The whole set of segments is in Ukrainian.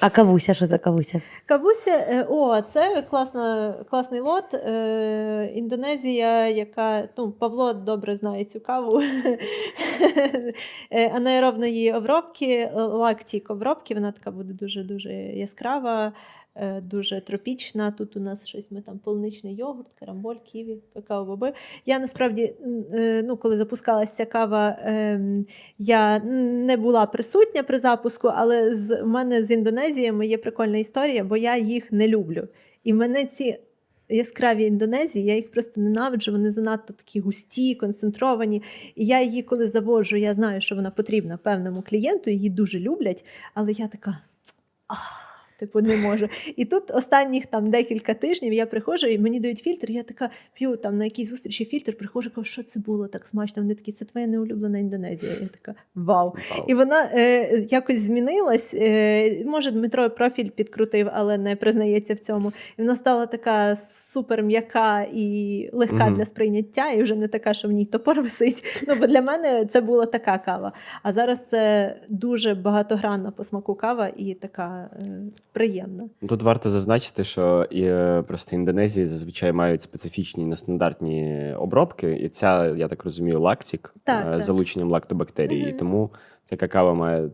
А кавуся, що за кавуся? Кавуся, е, о, це класна, класний лот. Е, Індонезія, яка ну, Павло добре знає цю каву Е, анаеробної обробки, лактік обробки. Вона така буде дуже дуже яскрава, дуже тропічна. Тут у нас щось ми там полуничний йогурт, карамболь, ківі, какао-боби. Я насправді, е, ну, коли запускалася ця кава, ем, я не була присутня при запуску, але з у мене з Індонезіями є прикольна історія, бо я їх не люблю. І мене ці яскраві Індонезії, я їх просто ненавиджу. Вони занадто такі густі, концентровані. І я її, коли заводжу, я знаю, що вона потрібна певному клієнту, її дуже люблять, але я така. «Ах». Типу, не можу. І тут останніх там декілька тижнів я приходжу, і мені дають фільтр. Я така п'ю там на якійсь зустрічі фільтр, приходжу, кажу, що це було так смачно. Вони такі, це твоя неулюблена Індонезія. Я така вау. І вона е, якось змінилась. Е, може, Дмитро профіль підкрутив, але не признається в цьому. І вона стала така супер м'яка і легка Мгм. для сприйняття, і вже не така, що в ній топор висить. Ну, бо для мене це була така кава. А зараз це дуже багатогранна по смаку кава і така приємна. Тут варто зазначити, що і, е, просто Індонезії зазвичай мають специфічні нестандартні обробки, і ця, я так розумію, лактик Так, е, так. залученням лактобактерій. І Мгм. тому така кава має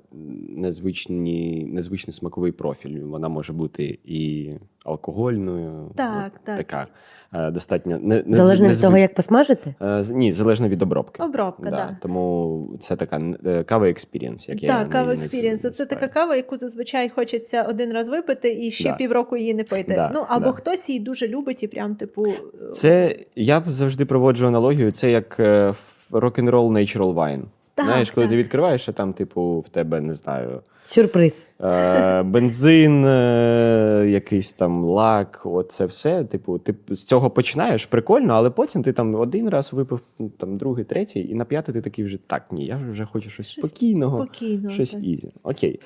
незвичні, незвичний смаковий профіль. Вона може бути і алкогольною, Так, от так. така е, достатньо не, не Залежно від того, як посмажити? Е, Ні, залежно від обробки. Обробка, да. Тому це така е, кава експірієнс, як я Так, на- кава експірієнс. Це така кава, яку зазвичай хочеться один раз випити і ще Да. півроку її не пити. Да, ну або да. хтось її дуже любить і прям типу. Це я б завжди проводжу аналогію. Це як е, рок-н-рол natural wine. Так, Знаєш, коли ти відкриваєш, а там, типу, в тебе не знаю, Сюрприз. е, бензин, е, якийсь там лак, це все. Типу, ти з цього починаєш прикольно, але потім ти там один раз випив, ну, там другий, третій, і на п'ятий ти такий вже так, ні, я вже хочу щось Щось спокійного, спокійного, щось так. ізі. Окей.